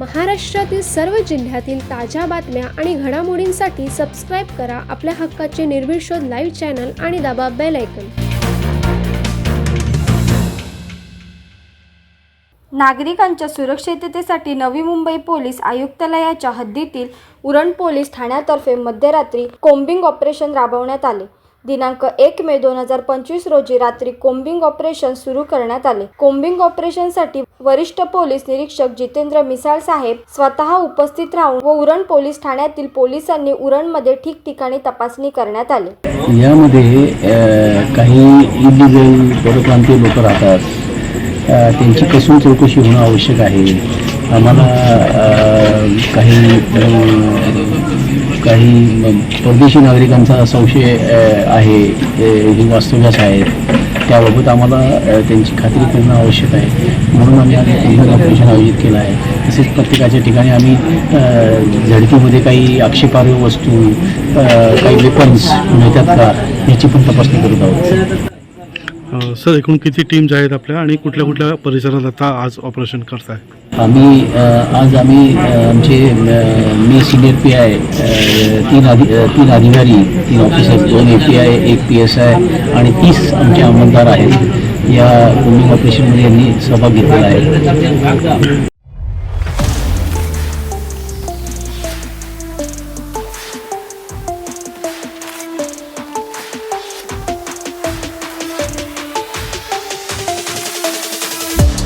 महाराष्ट्रातील सर्व जिल्ह्यातील ताज्या बातम्या आणि घडामोडींसाठी सबस्क्राईब करा आपल्या हक्काचे निर्भीड शोध लाईव्ह चॅनल आणि दाबा बेल ऐकन नागरिकांच्या सुरक्षिततेसाठी नवी मुंबई पोलीस आयुक्तालयाच्या हद्दीतील उरण पोलीस ठाण्यातर्फे मध्यरात्री कोम्बिंग ऑपरेशन राबवण्यात आले. दिनांक एक मे दोन हजार पंचवीस रोजी रात्री कोम्बिंग ऑपरेशन सुरू करण्यात आले. कोम्बिंग ऑपरेशनसाठी वरिष्ठ पोलीस निरीक्षक जितेंद्र मिसाळ साहेब स्वतः उपस्थित राहून व उरण पोलीस ठाण्यातील पोलिसांनी उरणमध्ये ठिकठिकाणी तपासणी करण्यात आली. यामध्ये काही इलिगल परप्रांतीय लोक राहतात. त्यांची कसून चौकशी होणं आवश्यक आहे. आम्हाला काही काही परदेशी नागरिकांचा संशय आहे ही वास्तव्यास आहेत. त्याबाबत आम्हाला त्यांची खात्री करणं आवश्यक आहे. म्हणून आम्ही आज ऑपरेशन आयोजित केलं आहे. तसेच प्रत्येकाच्या ठिकाणी आम्ही झडकीमध्ये काही आक्षेपार्ह वस्तू काही वेपन्स मिळतात का याची पण तपासणी करत आहोत. सर एकूण किती टीम्स आहेत आपल्या आणि कुठल्या कुठल्या परिसरात आता आज ऑपरेशन करताय? आम्ही आज आम्ही आमचे आमचे सी मी सिनियर पी आय तीन अधि तीन अधिकारी तीन ऑफिसर दोन ए पी आय एक पी एस आय आणि तीस आमचे अंमलदार आहेत. या कोमिंग ऑपरेशनमध्ये यांनी सहभाग घेतलेला आहे.